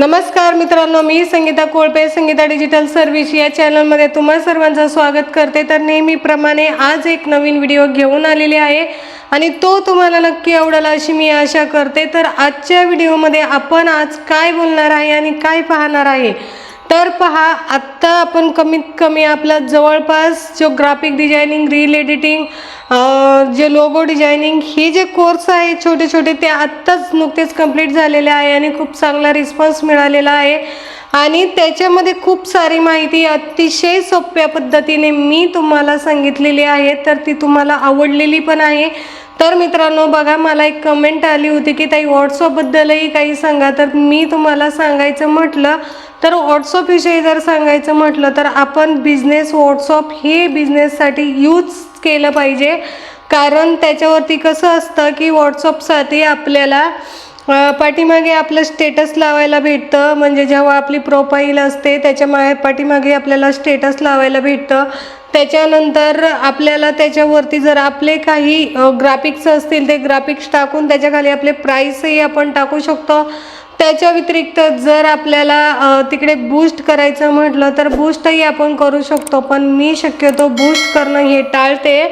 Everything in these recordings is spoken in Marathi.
नमस्कार मित्रांनो मी संगीता कोळपे संगीता डिजिटल सर्व्हिस या चॅनलमध्ये तुम्हा सर्वांचं स्वागत करते. तर नेहमीप्रमाणे आज एक नवीन व्हिडिओ घेऊन आलेली आहे आणि तो तुम्हाला नक्की आवडेल अशी मी आशा करते. तर आजच्या व्हिडिओमध्ये आपण आज काय बोलणार आहे आणि काय पाहणार आहे? तर पहा आत्ता आपण कमीत कमी आपला जवळपास जो ग्राफिक डिझायनिंग रील एडिटिंग जे लोगो डिझायनिंग हे जे कोर्स आहे छोटे छोटे ते आत्ताच नुकतेच कंप्लीट झालेले आहे आणि खूप चांगला रिस्पॉन्स मिळालेला आहे. आणि त्याच्यामध्ये खूप सारी माहिती अतिशय सोप्या पद्धतीने मी तुम्हाला सांगितलेली आहे तर ती तुम्हाला आवडलेली पण आहे. तर मित्रांनो बघा मला एक कमेंट आली होती की ताई व्हॉट्सअपबद्दलही काही सांगा. तर मी तुम्हाला सांगायचं म्हटलं तर व्हॉट्सअपविषयी जर सांगायचं म्हटलं तर आपण बिझनेस व्हॉट्सअप हे बिझनेससाठी यूज केलं पाहिजे. कारण त्याच्यावरती कसं असतं की व्हॉट्सअपसाठी आपल्याला पाठीमागे आपलं स्टेटस लावायला भेटतं. म्हणजे जेव्हा आपली प्रोफाईल असते त्याच्या मा पाठीमागे आपल्याला स्टेटस लावायला भेटतं. त्याच्यानंतर आपल्याला त्याच्यावरती जर आपले काही ग्राफिक्स असतील ते ग्राफिक्स टाकून त्याच्याखाली आपले प्राईसही आपण टाकू शकतो. त्याच्या व्यतिरिक्त जर आपल्याला तिकडे बूस्ट करायचं म्हटलं तर बूस्टही आपण करू शकतो. पण मी शक्यतो बूस्ट करणं हे टाळते.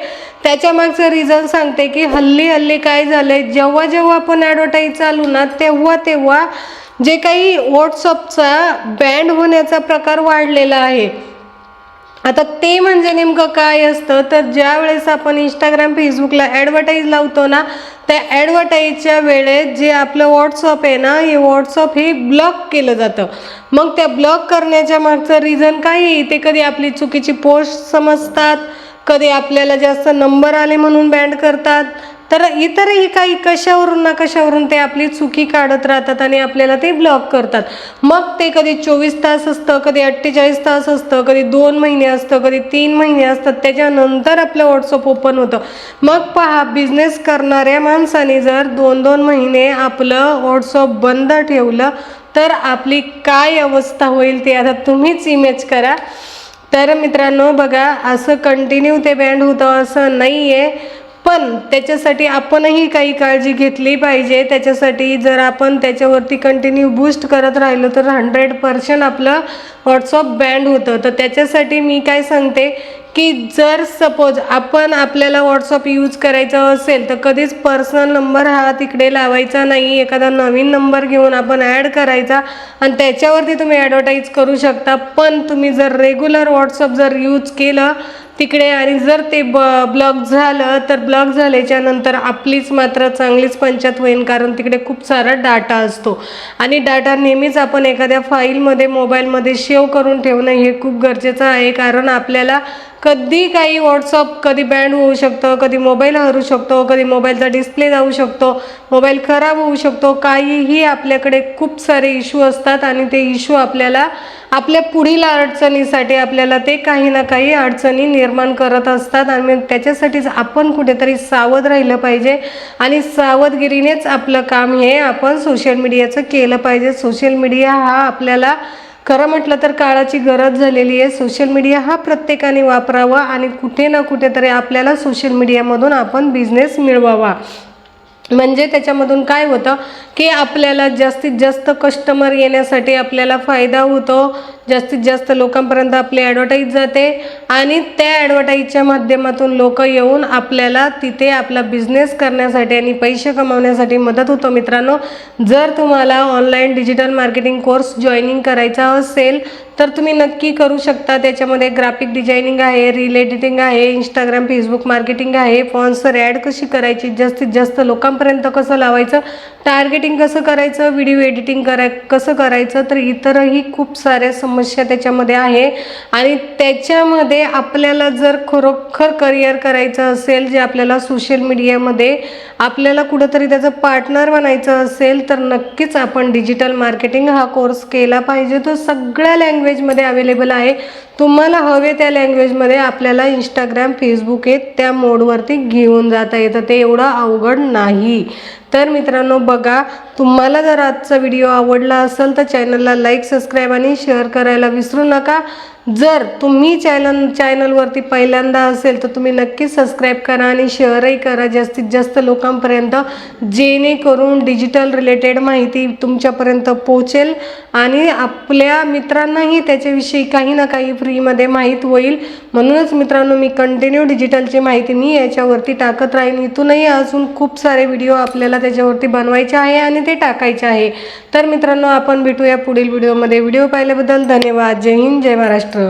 त्याच्या मागचं रिझन सांगते की हल्ली हल्ली काय झालं आहे जेव्हा जेव्हा आपण ॲडव्हर्टाईज चालू ना तेव्हा तेव्हा जे काही व्हॉट्सअपचा बँड होण्याचा प्रकार वाढलेला आहे. आता ते म्हणजे नेमकं काय असतं? तर ज्या वेळेस आपण इंस्टाग्राम फेसबुकला ॲडव्हर्टाईज लावतो ना त्या ॲडव्हर्टाईजच्या वेळेत जे आपलं व्हॉट्सअप आहे ना हे व्हॉट्सअप हे ब्लॉक केलं जातं. मग त्या ब्लॉक करण्याच्या मागचं रिझन काय ते कधी आपली चुकीची पोस्ट समजतात? कधी आपल्याला जास्त नंबर आले म्हणून बँड करतात तर इतरही काही कशावरून ना कशावरून ते आपली चुकी काढत राहतात आणि आपल्याला ते ब्लॉक करतात. मग ते कधी चोवीस तास असतं कधी अठ्ठेचाळीस तास असतं कधी दोन महिने असतं कधी तीन महिने असतात त्याच्यानंतर आपलं व्हॉट्सअप ओपन होतं. मग पहा बिझनेस करणाऱ्या माणसाने जर दोन दोन महिने आपलं व्हॉट्सअप बंद ठेवलं तर आपली काय अवस्था होईल ते आता तुम्हीच इमेज करा. तर मित्रांनो बघा असं कंटिन्यू ते बँड होतं असं नाही आहे पण त्याच्यासाठी आपणही काही काळजी घेतली पाहिजे. त्याच्यासाठी जर आपण त्याच्यावरती कंटिन्यू बूस्ट करत राहिलो तर हंड्रेड पर्सेंट आपलं व्हॉट्सअप बँड होतं. तर त्याच्यासाठी मी काय सांगते की जर सपोज आपण आपल्याला व्हॉट्सअप यूज करायचं असेल तर कधीच पर्सनल नंबर हा तिकडे लावायचा नाही. एखादा नवीन नंबर घेऊन आपण ॲड करायचा आणि त्याच्यावरती तुम्ही ॲडव्हर्टाईज करू शकता. पण तुम्ही जर रेग्युलर व्हॉट्सअप जर यूज केलं तिकडे आणि जर ते ब ब्लॉक झालं तर ब्लॉक झाल्याच्यानंतर आपलीच मात्र चांगलीच पंचायत होईल कारण तिकडे खूप सारा डाटा असतो. आणि डाटा नेहमीच आपण एखाद्या फाईलमध्ये मोबाईलमध्ये सेव्ह करून ठेवणं हे खूप गरजेचं आहे कारण आपल्याला कधी काही व्हॉट्सअप कधी बँड होऊ शकतं कधी मोबाईल हरू शकतो कधी मोबाईलचा डिस्प्ले जाऊ शकतो मोबाईल खराब होऊ शकतो काहीही आपल्याकडे खूप सारे इश्यू असतात आणि ते इश्यू आपल्याला आपल्या पुढील अडचणीसाठी आपल्याला ते काही ना काही अडचणी निर्माण करत असतात आणि त्याच्यासाठीच आपण कुठेतरी सावध राहिलं पाहिजे आणि सावधगिरीनेच आपलं काम हे आपण सोशल मीडियाचं केलं पाहिजे. सोशल मीडिया हा आपल्याला खरं म्हटलं तर काळाची गरज झालेली आहे. सोशल मीडिया हा प्रत्येकाने वापरावा आणि कुठे ना कुठेतरी आपल्याला सोशल मीडियामधून आपण बिझनेस मिळवावा. म्हणजे त्याच्यामधून काय होतं की आपल्याला जास्तीत जास्त कस्टमर येण्यासाठी आपल्याला फायदा होतो. जास्तीत जास्त लोकांपर्यंत आपली ॲडव्हर्टाईज जाते आणि त्या ॲडव्हर्टाईजच्या माध्यमातून लोक येऊन आपल्याला तिथे आपला बिझनेस करण्यासाठी आणि पैसे कमावण्यासाठी मदत होतो. मित्रांनो जर तुम्हाला online digital marketing course joining करायचा असेल तर तुम्ही नक्की करू शकता. त्याच्यामध्ये ग्राफिक डिझायनिंग आहे रील एडिटिंग आहे इंस्टाग्राम फेसबुक मार्केटिंग आहे. स्पॉन्सर ॲड कशी करायची? जास्तीत जास्त लोकांपर्यंत कसं लावायचं? टार्गेटिंग कसं करायचं? व्हिडिओ एडिटिंग कराय कसं करायचं? तर इतरही खूप साऱ्या समस्या त्याच्यामध्ये आहे. आणि त्याच्यामध्ये आपल्याला जर खरोखर करिअर करायचं असेल जे आपल्याला सोशल मीडियामध्ये आपल्याला कुठंतरी त्याचं पार्टनर बनायचं असेल तर नक्कीच आपण डिजिटल मार्केटिंग हा कोर्स केला पाहिजे. तो सगळ्या लँग्वेज लँग्वेजमध्ये अवेलेबल आहे. तुम्हाला हवे त्या लँग्वेजमध्ये आपल्याला इंस्टाग्राम फेसबुक हे त्या मोडवरती घेऊन जाता येतं. ते एवढं अवघड नाही. तर मित्रांनो बघा तुम्हाला जर आजचा व्हिडिओ आवडला असेल तर चॅनलला लाईक सबस्क्राईब आणि शेअर करायला विसरू नका. जर तुम्ही चॅनल चॅनलवरती पहिल्यांदा असेल तर तुम्ही नक्कीच सबस्क्राईब करा आणि शेअरही करा जास्तीत जास्त लोकांपर्यंत जेणेकरून डिजिटल रिलेटेड माहिती तुमच्यापर्यंत पोचेल आणि आपल्या मित्रांनाही त्याच्याविषयी काही ना काही फ्रीमध्ये माहीत होईल. म्हणूनच मित्रांनो मी कंटिन्यू डिजिटलची माहिती मी याच्यावरती टाकत राहीन. इथूनही अजून खूप सारे व्हिडिओ आपल्याला त्याच्यावरती बनवायचे आहे आणि ते टाकायचे आहे. तर मित्रांनो आपण भेटूया पुढील व्हिडिओमध्ये व्हिडिओ पाहिल्याबद्दल धन्यवाद. जय हिंद जय महाराष्ट्र.